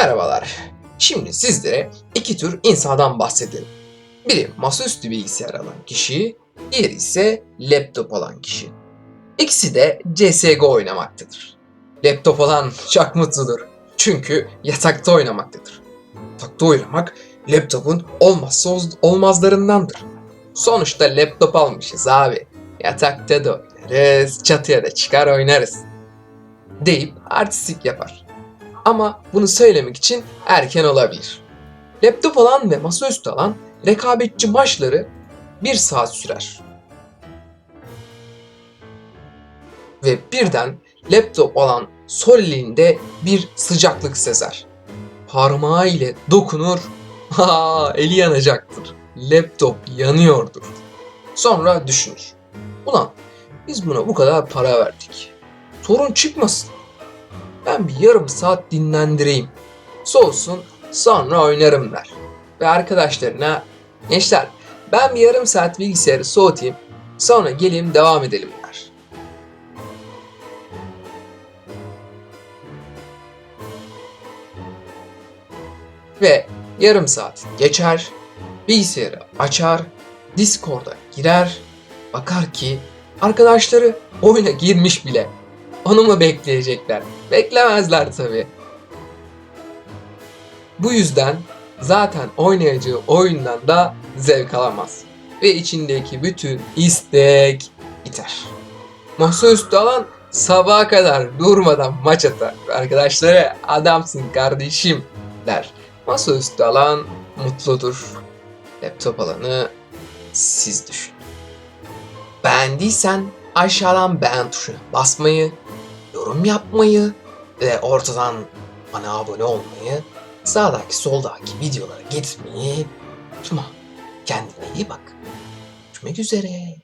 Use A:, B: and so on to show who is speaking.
A: Merhabalar. Şimdi sizlere iki tür insandan bahsedelim. Biri masaüstü bilgisayar alan kişi, diğeri ise laptop alan kişi. İkisi de CSGO oynamaktadır. Laptop olan çok mutludur. Çünkü yatakta oynamaktadır. Yatakta oynamak laptopun olmazsa olmazlarındandır. Sonuçta laptop almışız abi. Yatakta da oynarız, çatıya da çıkar oynarız. Deyip artistik yapar. Ama bunu söylemek için erken olabilir. Laptop alan ve masaüstü alan rekabetçi maçları bir saat sürer. Ve birden laptop alan sol elinde bir sıcaklık sezer. Parmağı ile dokunur, ha eli yanacaktır. Laptop yanıyordur. Sonra düşünür. Ulan biz buna bu kadar para verdik. Sorun çıkmasın. Ben bir yarım saat dinlendireyim. Soğusun sonra oynarım der. Ve arkadaşlarına gençler ben bir yarım saat bilgisayarı soğutayım sonra geleyim devam edelim der. Ve yarım saat geçer, bilgisayarı açar, Discord'a girer, bakar ki arkadaşları oyuna girmiş bile. Onu mu bekleyecekler? Beklemezler tabi. Bu yüzden zaten oynayacağı oyundan da zevk alamaz. Ve içindeki bütün istek biter. Masaüstü alan sabaha kadar durmadan maç atar. Arkadaşları adamsın kardeşim der. Masaüstü alan mutludur. Laptop alanı siz düşün. Beğendiysen aşağıdan beğen tuşuna basmayı, yorum yapmayı ve ortadan bana abone olmayı, sağdaki soldaki videolara gitmeyi unutma. Kendine iyi bak. Görüşmek üzere.